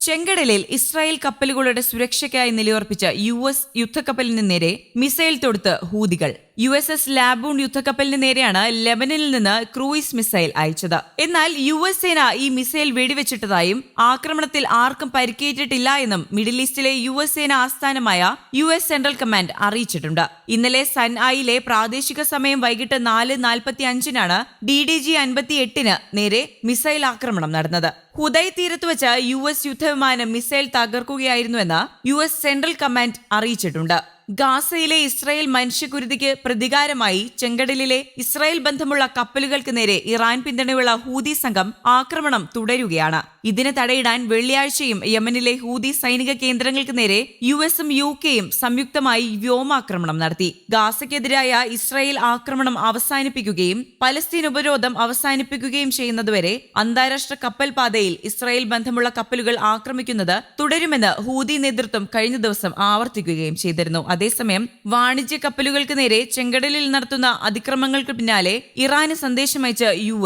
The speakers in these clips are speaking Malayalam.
ചെങ്കടലിൽ ഇസ്രായേൽ കപ്പലുകളുടെ സുരക്ഷയ്ക്കായി നിലയുറപ്പിച്ച യു എസ് യുദ്ധക്കപ്പലിന് നേരെ മിസൈൽ തൊടുത്ത് ഹൂതികൾ. യു എസ് എസ് ലാബൂൺ യുദ്ധക്കപ്പലിന് നേരെയാണ് ലെബനിൽ നിന്ന് ക്രൂയിസ് മിസൈൽ അയച്ചത്. എന്നാൽ യു എസ് സേന ഈ മിസൈൽ വെടിവെച്ചിട്ടതായും ആക്രമണത്തിൽ ആർക്കും പരിക്കേറ്റിട്ടില്ല എന്നും മിഡിൽ ഈസ്റ്റിലെ യു എസ് സേന ആസ്ഥാനമായ യു എസ് സെൻട്രൽ കമാൻഡ് അറിയിച്ചിട്ടുണ്ട്. ഇന്നലെ സൻ ഐയിലെ പ്രാദേശിക സമയം വൈകിട്ട് നാല് നാൽപ്പത്തി അഞ്ചിനാണ് ഡി ഡി ജി അൻപത്തി എട്ടിന് നേരെ മിസൈൽ ആക്രമണം നടന്നത്. ഹുദൈ തീരത്ത് വെച്ച് യു എസ് യുദ്ധവിമാനം മിസൈൽ തകർക്കുകയായിരുന്നുവെന്ന് യു എസ് സെൻട്രൽ കമാൻഡ് അറിയിച്ചിട്ടുണ്ട്. ഗാസയിലെ ഇസ്രായേൽ മനുഷ്യകുരുതിക്ക് പ്രതികാരമായി ചെങ്കടലിലെ ഇസ്രായേൽ ബന്ധമുള്ള കപ്പലുകൾക്ക് നേരെ ഇറാൻ പിന്തുണയുള്ള ഹൂതി സംഘം ആക്രമണം തുടരുകയാണ്. ഇതിന് തടയിടാൻ വെള്ളിയാഴ്ചയും യമനിലെ ഹൂതി സൈനിക കേന്ദ്രങ്ങൾക്ക് നേരെ യു എസും യു കെയും സംയുക്തമായി വ്യോമാക്രമണം നടത്തി. ഗാസയ്ക്കെതിരായ ഇസ്രായേൽ ആക്രമണം അവസാനിപ്പിക്കുകയും പലസ്തീൻ ഉപരോധം അവസാനിപ്പിക്കുകയും ചെയ്യുന്നതുവരെ അന്താരാഷ്ട്ര കപ്പൽ പാതയിൽ ഇസ്രായേൽ ബന്ധമുള്ള കപ്പലുകൾ ആക്രമിക്കുന്നത് തുടരുമെന്ന് ഹൂതി നേതൃത്വം കഴിഞ്ഞ ദിവസം ആവർത്തിക്കുകയും ചെയ്തിരുന്നു. അതേസമയം വാണിജ്യ കപ്പലുകൾക്ക് നേരെ ചെങ്കടലിൽ നടത്തുന്ന അതിക്രമങ്ങൾക്ക് പിന്നാലെ ഇറാന് സന്ദേശമയച്ച യു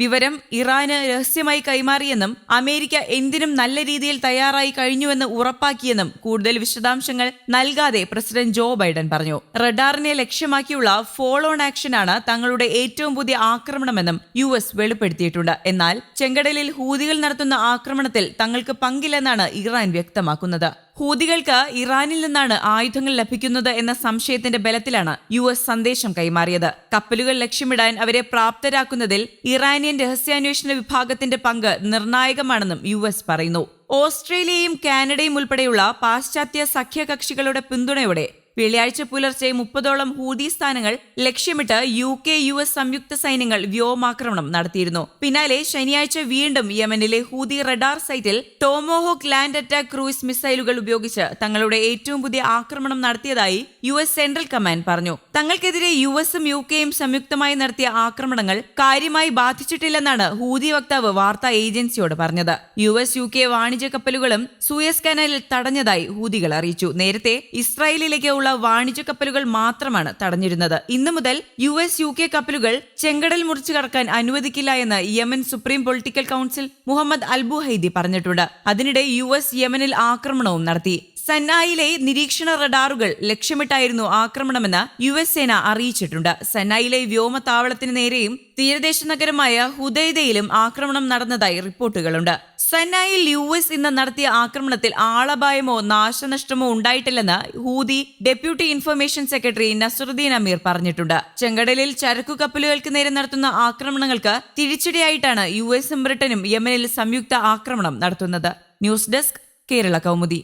വിവരം ഇറാന് രഹസ്യമായി കൈമാറിയെന്നും അമേരിക്ക എന്തിനും നല്ല രീതിയിൽ തയ്യാറായി കഴിഞ്ഞുവെന്ന് ഉറപ്പാക്കിയെന്നും കൂടുതൽ വിശദാംശങ്ങൾ നൽകാതെ പ്രസിഡന്റ് ജോ ബൈഡൻ പറഞ്ഞു. റഡാറിനെ ലക്ഷ്യമാക്കിയുള്ള ഫോളോൺ ആക്ഷനാണ് തങ്ങളുടെ ഏറ്റവും പുതിയ ആക്രമണമെന്നും യു എസ് വെളിപ്പെടുത്തിയിട്ടുണ്ട്. എന്നാൽ ചെങ്കടലിൽ ഹൂതികൾ നടത്തുന്ന ആക്രമണത്തിൽ തങ്ങൾക്ക് പങ്കില്ലെന്നാണ് ഇറാൻ വ്യക്തമാക്കുന്നത്. ഹൂതികൾക്ക് ഇറാനിൽ നിന്നാണ് ആയുധങ്ങൾ ലഭിക്കുന്നത് എന്ന സംശയത്തിന്റെ ബലത്തിലാണ് യു എസ് സന്ദേശം കൈമാറിയത്. കപ്പലുകൾ ലക്ഷ്യമിടാൻ അവരെ പ്രാപ്തരാക്കുന്നതിൽ ഇറാനിയൻ രഹസ്യാന്വേഷണ വിഭാഗത്തിന്റെ പങ്ക് നിർണായകമാണെന്നും യു എസ് പറയുന്നു. ഓസ്ട്രേലിയയും കാനഡയും ഉൾപ്പെടെയുള്ള പാശ്ചാത്യ സഖ്യകക്ഷികളുടെ പിന്തുണയോടെ വെള്ളിയാഴ്ച പുലർച്ചെ മുപ്പതോളം ഹൂതി സ്ഥാനങ്ങൾ ലക്ഷ്യമിട്ട് യു കെ യു എസ് സംയുക്ത സൈന്യങ്ങൾ വ്യോമാക്രമണം നടത്തിയിരുന്നു. പിന്നാലെ ശനിയാഴ്ച വീണ്ടും യമനിലെ ഹൂതി റഡാർ സൈറ്റിൽ ടോമോഹോക്ക് ലാൻഡ് അറ്റാക്ക് ക്രൂയിസ് മിസൈലുകൾ ഉപയോഗിച്ച് തങ്ങളുടെ ഏറ്റവും പുതിയ ആക്രമണം നടത്തിയതായി യു എസ് സെൻട്രൽ കമാൻഡ് പറഞ്ഞു. തങ്ങൾക്കെതിരെ യു എസും യു കെയും സംയുക്തമായി നടത്തിയ ആക്രമണങ്ങൾ കാര്യമായി ബാധിച്ചിട്ടില്ലെന്നാണ് ഹൂതി വക്താവ് വാർത്താ ഏജൻസിയോട് പറഞ്ഞത്. യു എസ് യു കെ വാണിജ്യ കപ്പലുകളും സൂയസ് കനാലിൽ തടഞ്ഞതായി ഹൂതികൾ അറിയിച്ചു. നേരത്തെ ഇസ്രായേലിലേക്ക് ഉള്ള വാണിജ്യ കപ്പലുകൾ മാത്രമാണ് തടഞ്ഞിരുന്നത്. ഇന്നു മുതൽ യു എസ് യു കെ കപ്പലുകൾ ചെങ്കടൽ മുറിച്ചു കടക്കാൻ അനുവദിക്കില്ല എന്ന് Yemen supreme political council Mohammed Albukhaiti പറഞ്ഞിട്ടുണ്ട്. അതിനിടെ യു എസ് യമനിൽ ആക്രമണവും നടത്തി. സന്നായിലെ നിരീക്ഷണ റഡാറുകൾ ലക്ഷ്യമിട്ടായിരുന്നു ആക്രമണമെന്ന് യു എസ് സേന അറിയിച്ചിട്ടുണ്ട്. സന്നായിലെ വ്യോമതാവളത്തിന് നേരെയും തീരദേശ നഗരമായ ഹുദൈദയിലും ആക്രമണം നടന്നതായി റിപ്പോർട്ടുകളുണ്ട്. സന്നായിൽ യു എസ് ഇന്ന് നടത്തിയ ആക്രമണത്തിൽ ആളപായമോ നാശനഷ്ടമോ ഉണ്ടായിട്ടില്ലെന്ന് Houthi deputy information secretary Nasruddin Amer പറഞ്ഞിട്ടുണ്ട്. ചെങ്കടലിൽ ചരക്കു കപ്പലുകൾക്ക് നേരെ നടത്തുന്ന ആക്രമണങ്ങൾക്ക് തിരിച്ചടിയായിട്ടാണ് യു എസും ബ്രിട്ടനും യമനിൽ സംയുക്ത ആക്രമണം നടത്തുന്നത്. News desk Kerala Kaumudi.